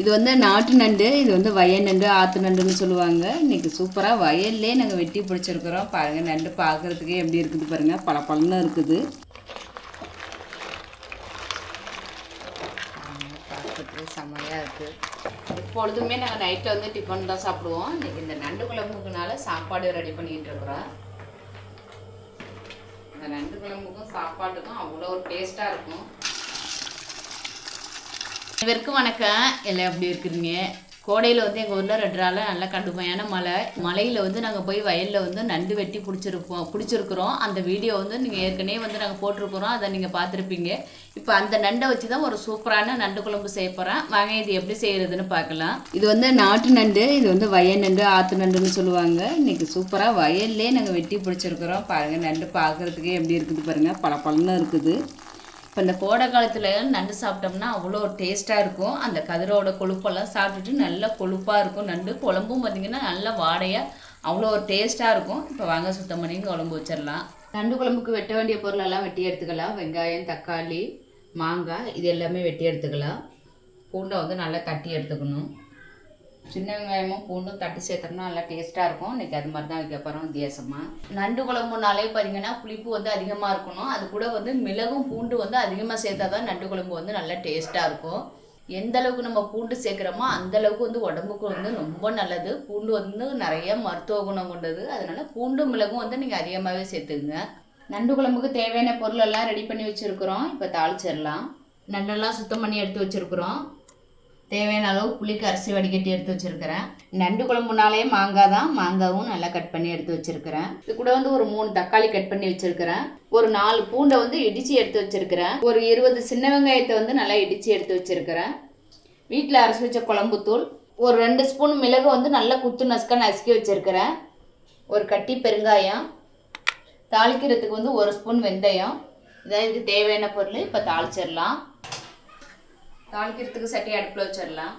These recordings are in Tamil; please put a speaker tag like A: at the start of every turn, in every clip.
A: இது வந்து நாட்டு நண்டு இது வந்து வயல் நண்டு ஆற்று நண்டுன்னு சொல்லுவாங்க. இன்றைக்கி சூப்பராக வயல்லே நாங்கள் வெட்டி பிடிச்சிருக்கிறோம். பாருங்கள் நண்டு பார்க்குறதுக்கே எப்படி இருக்குது பாருங்கள் பல பழன்னு இருக்குது பார்க்கறதுக்கு செம்மையாக இருக்குது எப்பொழுதுமே நாங்கள் நைட்டில் வந்து டிஃபன் தான் சாப்பிடுவோம். இன்றைக்கி இந்த நண்டு குழம்புக்குனால சாப்பாடு ரெடி பண்ணிக்கிட்டு இருக்கிறோம். இந்த நண்டு குழம்புக்கும் சாப்பாட்டுக்கும் அவ்வளோ ஒரு டேஸ்ட்டாக இருக்கும். இவருக்கு வணக்கம். எல்லாம் எப்படி இருக்கிறீங்க? கோடையில் வந்து எங்கள் ஊரில் ரெண்டு நாளாக நல்லா கடுமையான மழை. மலையில் வந்து நாங்கள் போய் வயலில் வந்து நண்டு வெட்டி பிடிச்சிருப்போம். பிடிச்சிருக்கிறோம். அந்த வீடியோ வந்து நீங்கள் ஏற்கனவே வந்து நாங்கள் போட்டிருக்கிறோம். அதை நீங்கள் பார்த்துருப்பீங்க. இப்போ அந்த நண்டை வச்சு தான் ஒரு சூப்பரான நண்டு குழம்பு செய்ய போகிறேன் வாங்க இது எப்படி செய்கிறதுன்னு பார்க்கலாம். இது வந்து நாட்டு நண்டு இது வந்து வயல் நண்டு ஆற்று நண்டுன்னு சொல்லுவாங்க. இன்றைக்கி சூப்பராக வயல்லே நாங்கள் வெட்டி பிடிச்சிருக்கிறோம். பாருங்கள் நண்டு பார்க்குறதுக்கே எப்படி இருக்குது பாருங்கள் பல இருக்குது. இப்போ இந்த கோடை காலத்தில் நண்டு சாப்பிட்டோம்னா அவ்வளோ டேஸ்ட்டாக இருக்கும். அந்த கதிரோட கொழுப்பெல்லாம் சாப்பிட்டுட்டு நல்லா கொழுப்பாக இருக்கும். நண்டு குழம்பும் பார்த்திங்கன்னா நல்லா வாடையாக அவ்வளோ ஒரு டேஸ்ட்டாக இருக்கும். இப்போ வாங்க சுத்தம் பண்ணி குழம்பு வச்சிடலாம். நண்டு குழம்புக்கு வெட்ட வேண்டிய பொருளெல்லாம் வெட்டி எடுத்துக்கலாம். வெங்காயம் தக்காளி மாங்காய் இது எல்லாமே வெட்டி எடுத்துக்கலாம். பூண்டை வந்து நல்லா தட்டி எடுத்துக்கணும். சின்ன வெங்காயமும் பூண்டும் தட்டி சேர்த்தோம்னா நல்லா டேஸ்ட்டாக இருக்கும். இன்றைக்கி அது மாதிரி தான் வைக்க போகிறோம் வித்தியாசமாக நண்டு குழம்புனாலே பார்த்தீங்கன்னா புளிப்பு வந்து அதிகமாக இருக்கணும். அது கூட வந்து மிளகும் பூண்டு வந்து அதிகமாக சேர்த்தா தான் நண்டு குழம்பு வந்து நல்லா டேஸ்ட்டாக இருக்கும். எந்த அளவுக்கு நம்ம பூண்டு சேர்க்குறோமோ அந்த அளவுக்கு வந்து உடம்புக்கு வந்து ரொம்ப நல்லது. பூண்டு வந்து நிறைய மருத்துவ குணம் கொண்டது. அதனால பூண்டு மிளகும் வந்து நீங்கள் அதிகமாகவே சேர்த்துக்குங்க. நண்டு குழம்புக்கு தேவையான பொருளெல்லாம் ரெடி பண்ணி வச்சுருக்குறோம். இப்போ தாளிச்சிடலாம். நண்டெல்லாம் சுத்தம் பண்ணி எடுத்து வச்சுருக்குறோம். தேவையான அளவு புளிக்கு அரிசி வடிகட்டி எடுத்து வச்சிருக்கிறேன். நண்டு குழம்புனாலே மாங்காய் தான் மாங்காவும் நல்லா கட் பண்ணி எடுத்து வச்சிருக்கிறேன். இது கூட வந்து ஒரு மூணு தக்காளி கட் பண்ணி வச்சிருக்கிறேன். ஒரு நாலு பூண்டை வந்து இடிச்சு எடுத்து வச்சிருக்கிறேன். ஒரு இருபது சின்ன வெங்காயத்தை வந்து நல்லா இடிச்சு எடுத்து வச்சிருக்கிறேன். வீட்டில் அரைச்சி வச்ச குழம்புத்தூள் ஒரு ரெண்டு ஸ்பூன் மிளகு வந்து நல்லா குத்து நசுக்க நசுக்கி வச்சிருக்கிறேன். ஒரு கட்டி பெருங்காயம் தாளிக்கிறதுக்கு வந்து ஒரு ஸ்பூன் வெந்தயம். இதான் இதுக்கு தேவையான பொருள் இப்போ தாளிச்சிடலாம். தாளிக்கிறதுக்கு சட்டி அடுப்பில் வச்சிடலாம்.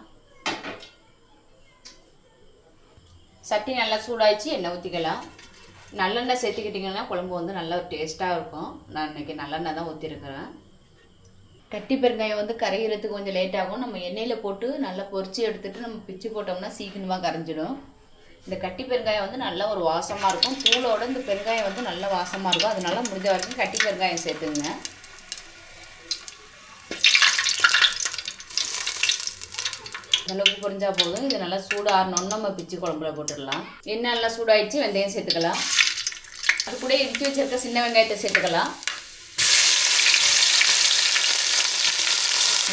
A: சட்டி நல்லா சூடாகிச்சு எண்ணெய் ஊற்றிக்கலாம் நல்லெண்ணெய் சேர்த்துக்கிட்டிங்கன்னா குழம்பு வந்து நல்லா டேஸ்ட்டாக இருக்கும். நான் இன்றைக்கி நல்லெண்ணெய் தான் ஊற்றிருக்கிறேன் கட்டி பெருங்காயம் வந்து கரைகிறதுக்கு கொஞ்சம் லேட் ஆகும். நம்ம எண்ணெயில் போட்டு நல்லா பொறிச்சு எடுத்துகிட்டு நம்ம பிச்சு போட்டோம்னா சீக்கிரமாக கரைஞ்சிடும். இந்த கட்டி பெருங்காயம் வந்து நல்லா ஒரு வாசமாக இருக்கும். தூளோட இந்த பெருங்காயம் வந்து நல்ல வாசமாக இருக்கும். அதனால முடிஞ்ச வரைக்கும் கட்டி பெருங்காயம் சேர்த்துங்க அளவுக்கு பொரிஞ்சா போதும். இது நல்லா சூடாகணும்னு நம்ம பிச்சு குழம்புல போட்டுடலாம். எண்ணெய் நல்லா சூடாகிடுச்சு வெந்தயம் சேர்த்துக்கலாம். அது கூட இடிச்சு வச்சிருக்க சின்ன வெங்காயத்தை சேர்த்துக்கலாம்.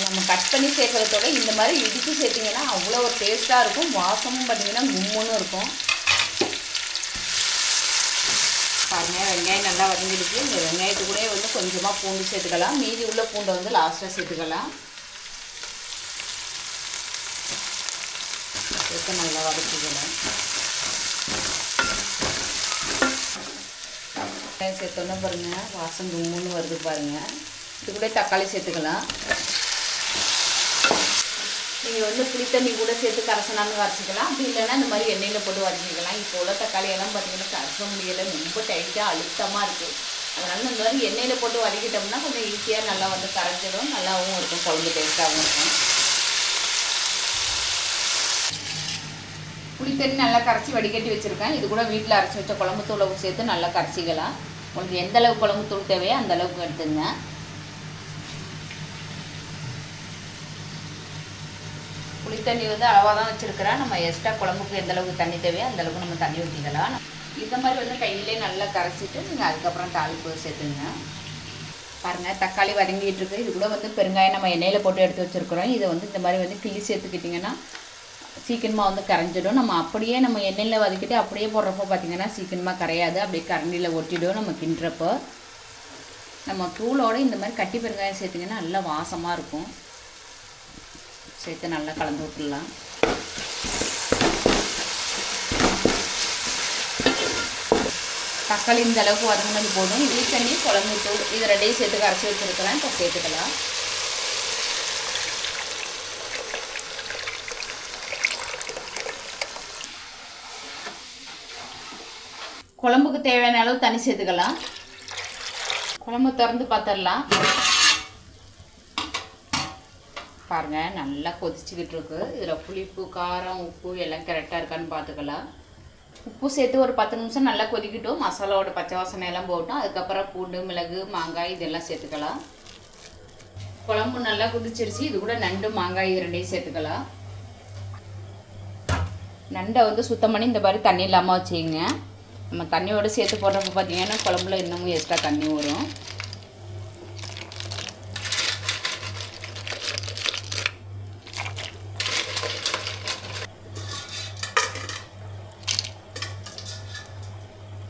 A: நம்ம கட் பண்ணி சேர்க்கறதோட இந்த மாதிரி இடித்து சேர்த்திங்கன்னா அவ்வளோ ஒரு டேஸ்ட்டாக இருக்கும். வாசமும் பார்த்தீங்கன்னா கும்முன்னு இருக்கும். பாருங்க வெங்காயம் நல்லா வதங்கிடுச்சு. இந்த வெங்காயத்து கூட வந்து கொஞ்சமாக பூண்டு சேர்த்துக்கலாம். மீதி உள்ள பூண்டை வந்து லாஸ்ட்டாக சேர்த்துக்கலாம். சேர்த்து நல்லா வதக்கிக்கணும். வெங்காயம் சேர்த்தோன்னே பாருங்கள் வாசம் கும்முன்னு வருது பாருங்கள் இது கூட தக்காளி சேர்த்துக்கலாம். நீங்கள் வந்து புளித்தண்ணி கூட சேர்த்து கரைசனாலும் வரைச்சிக்கலாம். அப்படி இல்லைன்னா இந்த மாதிரி எண்ணெயில் போட்டு வரைச்சிக்கலாம். இப்போ உள்ள தக்காளி எல்லாம் பார்த்தீங்கன்னா கரைச முடியலை. ரொம்ப டைட்டாக அழுத்தமாக இருக்குது அதனால இந்த மாதிரி எண்ணெயில் போட்டு வதக்கிட்டோம்னா கொஞ்சம் ஈஸியாக நல்லா வந்து கரைஞ்சிடும். நல்லாவும் இருக்கும். குழம்பு டேஸ்ட்டாகவும் இருக்கும். புளித்தண்ணி நல்லா கரைச்சி வடிகட்டி வச்சுருக்கேன். இது கூட வீட்டில் அரைச்சி வச்ச குழம்பு தூளை சேர்த்து நல்லா கரைச்சிக்கலாம். உங்களுக்கு எந்த அளவுக்கு குழம்பு தூள் தேவையோ அந்த அளவுக்கு எடுத்துங்க. புளித்தண்ணி வந்து அளவாக தான் வச்சுருக்கிறேன். நம்ம எக்ஸ்ட்ரா குழம்புக்கு எந்த அளவுக்கு தண்ணி தேவையோ அந்த அளவுக்கு நம்ம தண்ணி ஊற்றிக்கலாம் இந்த மாதிரி வந்து கையிலே நல்லா கரைச்சிட்டு நீங்கள் அதுக்கப்புறம் தாளிப்பு சேர்த்துங்க. பாருங்கள் தக்காளி வதங்கிட்டு இருக்கு. இது கூட வந்து பெருங்காயம் நம்ம எண்ணெயில் போட்டு எடுத்து வச்சுருக்குறோம். இதை வந்து இந்த மாதிரி வந்து கிள்ளி சேர்த்துக்கிட்டிங்கன்னா சீக்கிரமாக வந்து கரைஞ்சிடும். நம்ம அப்படியே நம்ம எண்ணெயில் வதக்கிட்டு அப்படியே போடுறப்போ பார்த்திங்கன்னா சீக்கிரமாக கரையாது. அப்படியே கரண்டியில் ஒட்டிடும் நம்ம கிண்டுறப்போ. நம்ம தூளோடு இந்த மாதிரி கட்டி பெருங்காயம் சேர்த்திங்கன்னா நல்லா வாசமாக இருக்கும். சேர்த்து நல்லா கலந்து விட்டுடலாம். தக்காளி இந்த அளவுக்கு வதங்கினது போதும். இட்லி தண்ணி குழம்பு தூள் இது ரெண்டையும் சேர்த்து கரைச்சி வச்சுருக்கிறேன் இப்போ சேர்த்துக்கலாம். குழம்புக்கு தேவையான அளவு தண்ணி சேர்த்துக்கலாம். குழம்பு திறந்து பார்த்துடலாம் பாருங்க நல்லா கொதிச்சுக்கிட்டு இருக்கு. இதில் புளிப்பு காரம் உப்பு எல்லாம் கரெக்டாக இருக்கான்னு பார்த்துக்கலாம் உப்பு சேர்த்து ஒரு பத்து நிமிஷம் நல்லா கொதிக்கட்டும். மசாலாவோட பச்சை வாசனை எல்லாம் போட்டோம் அதுக்கப்புறம் பூண்டு மிளகு மாங்காய் இதெல்லாம் சேர்த்துக்கலாம். குழம்பு நல்லா குதிச்சிருச்சு. இது கூட நண்டு மாங்காய் இது ரெண்டையும் சேர்த்துக்கலாம். நண்டை வந்து சுத்தம் பண்ணி இந்த மாதிரி தண்ணி இல்லாமல் வச்சுங்க நம்ம தண்ணியோட சேர்த்து போடுறப்ப பார்த்தீங்கன்னா குழம்புல இன்னமும் எக்ஸ்ட்ரா தண்ணி வரும்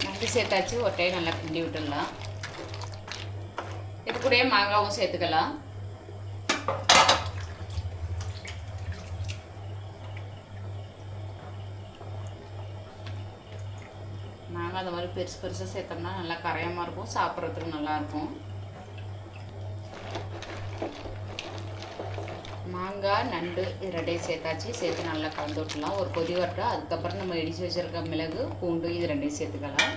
A: நண்டு சேர்த்தாச்சு ஒட்டையை நல்லா கிண்டி விட்டுடலாம். இது கூடயே மாங்காவும் சேர்த்துக்கலாம். நாங்கள் அந்த மாதிரி பெருசு பெருசாக சேர்த்தோம்னா நல்லா கரையமாக இருக்கும். சாப்பிட்றதுக்கு நல்லாயிருக்கும் மாங்காய் நண்டு ரெண்டையும் சேர்த்தாச்சு. சேர்த்து நல்லா கலந்து விட்டுலாம் ஒரு கொதி வரட்டும். அதுக்கப்புறம் நம்ம இடித்து வச்சுருக்க மிளகு பூண்டு இது ரெண்டையும் சேர்த்துக்கலாம்.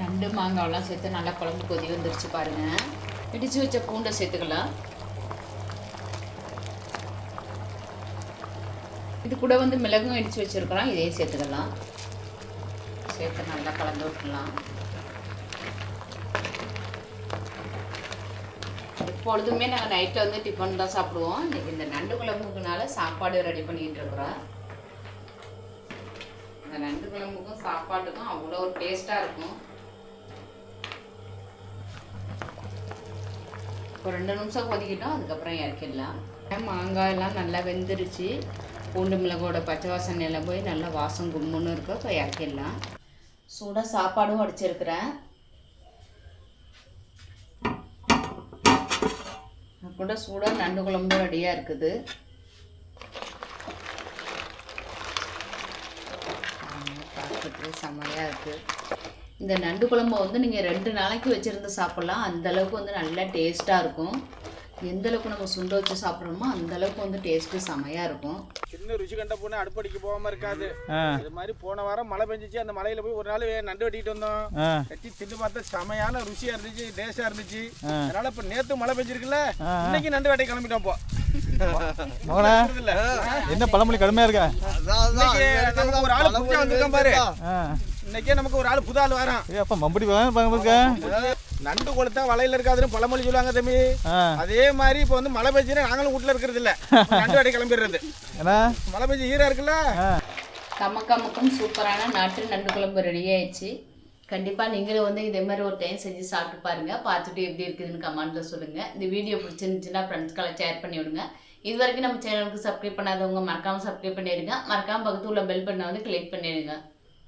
A: நண்டு மாங்காயெல்லாம் சேர்த்து நல்லா குழம்பு கொதி வந்துருச்சு பாருங்கள் இடித்து வச்ச பூண்டை சேர்த்துக்கலாம். இது கூட வந்து மிளகும் இடித்து வச்சுருக்கலாம் இதையும் சேர்த்துக்கலாம். சேர்த்து நல்லா கலந்து விட்டுலாம் எப்பொழுதுமே நாங்கள் நைட்டு வந்து டிஃபன் தான் சாப்பிடுவோம். இன்றைக்கி இந்த நண்டு குழம்புக்குனால சாப்பாடு ரெடி பண்ணிக்கிட்டு இருக்கிறோம். இந்த நண்டு குழம்புக்கும் சாப்பாட்டுக்கும் அவ்வளோ ஒரு டேஸ்ட்டாக இருக்கும். ஒரு ரெண்டு நிமிஷம் கொதிக்கிட்டோம் அதுக்கப்புறம் இறக்கிடலாம். மாங்காய் எல்லாம் நல்லா வெந்துருச்சு. பூண்டு மிளகோட பச்சை வாசனை எல்லாம் போய் நல்லா வாசம் கும்முன்னு இருக்கும் இப்போ இறக்கிடலாம். சூடாக சாப்பாடும் அடிச்சிருக்கிறேன். கூட சூடாக நண்டு குழம்பும் ரெடியாக இருக்குது. பார்க்கறதுக்கு செம்மையாக இருக்குது இந்த நண்டு குழம்பை வந்து நீங்கள் ரெண்டு நாளைக்கு வச்சுருந்து சாப்பிட்லாம். அந்த அளவுக்கு வந்து நல்லா டேஸ்ட்டாக இருக்கும். எந்த அளவுக்கு நம்ம சுண்ட வச்சு சாப்பிட்றோமோ அந்த அளவுக்கு வந்து டேஸ்ட்டு செமையாக இருக்கும்.
B: சின்ன ருசி கண்ட பொண்ணு அடுப்படிக்கு போகாம இருக்காது. இது மாதிரி போன வாரம் மழை பெஞ்சிச்சு அந்த மலையில போய் ஒரு நாள் நண்டு வெட்டிட்டு வந்தோம். வெட்டி தின்னு பார்த்தா செமையான ருசியா இருந்துச்சு டேஸ்டா இருந்துச்சு. அதனால இப்ப நேத்து மழை பெஞ்சிருக்குல்ல. இன்னைக்கு நண்டு வேட்டை கிளம்பிட்டோம் போ
C: என்ன பழமொழி கடுமையா இருக்கா?
B: ஒரு ஆள் புதுசா வந்திருக்கான் பாரு. இன்னைக்கே நமக்கு ஒரு ஆள் புது ஆள் வரான்.
C: அப்பா மம்படி இருக்க
B: நண்டு கொளுத்தா வலையில இருக்காதுன்னு பழமொழி சொல்லுவாங்க தம்பி. அதே மாதிரி இப்ப வந்து மழை பெஞ்சுன்னா நாங்களும் வீட்டுல இருக்கிறது இல்ல. நண்டு வேட்டை கிளம்பிடுறது. மழை பெஞ்சு ஈரா இருக்குல்ல?
A: கமக்கமுக்கும் சூப்பரான நாட்டு நண்டு குழம்பு ரெடி ஆயிடுச்சு. கண்டிப்பாக நீங்களும் வந்து இதே மாதிரி ஒரு டைம் செஞ்சு சாப்பிட்டு பாருங்கள் பார்த்துட்டு எப்படி இருக்குதுன்னு கமெண்ட்டில் சொல்லுங்கள் இந்த வீடியோ பிடிச்சிருந்துச்சுன்னா ஃப்ரெண்ட்ஸ்க்கெல்லாம் ஷேர் பண்ணி விடுங்க. இது வரைக்கும் நம்ம சேனலுக்கு சப்ஸ்கிரைப் பண்ணாதவங்க மறக்காமல் சப்ஸ்கிரைப் பண்ணிடுங்க. மறக்காமல் பக்கத்துல உள்ள பெல் பண்ண வந்து கிளிக் பண்ணிடுங்க.